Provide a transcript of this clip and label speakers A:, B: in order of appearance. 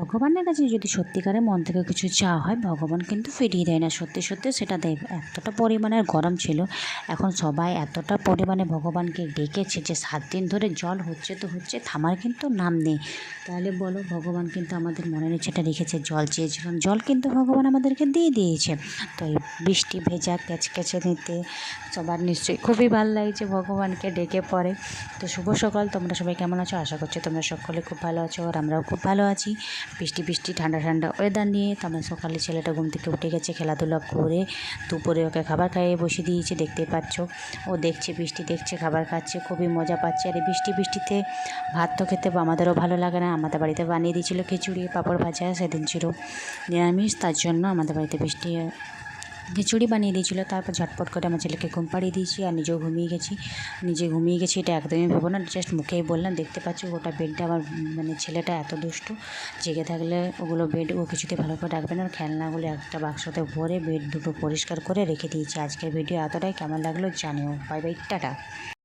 A: ভগবানের কাছে যদি সত্যিকারের মন থেকে কিছু চাওয়া হয়, ভগবান কিন্তু ফিরিয়ে দেয় না। সত্যি সত্যি সেটা দেয় এতটা পরিমাণের গরম ছিল, এখন সবাই এতটা পরিমাণে ভগবানকে ডেকেছে যে সাত দিন ধরে জল হচ্ছে তো হচ্ছে, থামার কিন্তু নাম নেই। তাহলে বলো, ভগবান কিন্তু আমাদের মনের ইচ্ছেটা রেখেছে, জল চেয়েছিলাম জল কিন্তু ভগবান আমাদেরকে দিয়ে দিয়েছে। তো এই বৃষ্টি ভেজা ক্যাচক্যাচে নিতে সবার নিশ্চয়ই খুবই ভালো লাগছে ভগবানকে ডেকে পড়ে তো শুভ সকাল, তোমরা সবাই কেমন আছো? আশা করছি তোমরা সকলে খুব ভালো আছো, আর আমরাও খুব ভালো আছি। বৃষ্টি বৃষ্টি, ঠান্ডা ঠান্ডা ওয়েদার নিয়ে তো সকালে ছেলেটা ঘুম থেকে উঠে গেছে, খেলাধুলা করে দুপুরে ওকে খাবার খাইয়ে বসে দিয়েছে, দেখতে পাচ্ছ। ও দেখছে, বৃষ্টি দেখছে, খাবার খাচ্ছে, খুবই মজা পাচ্ছে। আর এই বৃষ্টি, বৃষ্টিতে ভাত তো খেতে আমাদেরও ভালো লাগে না। আমাদের বাড়িতে বানিয়ে দিয়েছিল খিচুড়ি, পাঁপড় ভাজা, সেদিন ছিল নিরামিষ, তার জন্য আমাদের বাড়িতে বৃষ্টি খিচুড়ি বানিয়ে দিয়েছিলো, তারপর ঝটপট করে আমার ছেলেকে ঘুম পাড়িয়ে দিয়েছি আর নিজেও ঘুমিয়ে গেছি। নিজে ঘুমিয়ে গেছি এটা একদমই ভেবো না জাস্ট মুখেই বললাম, দেখতে পাচ্ছি ওটা বেডটা আমার মানে ছেলেটা এত দুষ্টু, জেগে থাকলে ওগুলো বেড ও কিছুতে ভালো করে রাখবে না, খেলনাগুলো একটা বাক্সতে ভরে বেড দুটো পরিষ্কার করে রেখে দিয়েছি। আজকের ভিডিও এতটাই, কেমন লাগল জানিও। Bye bye, tata.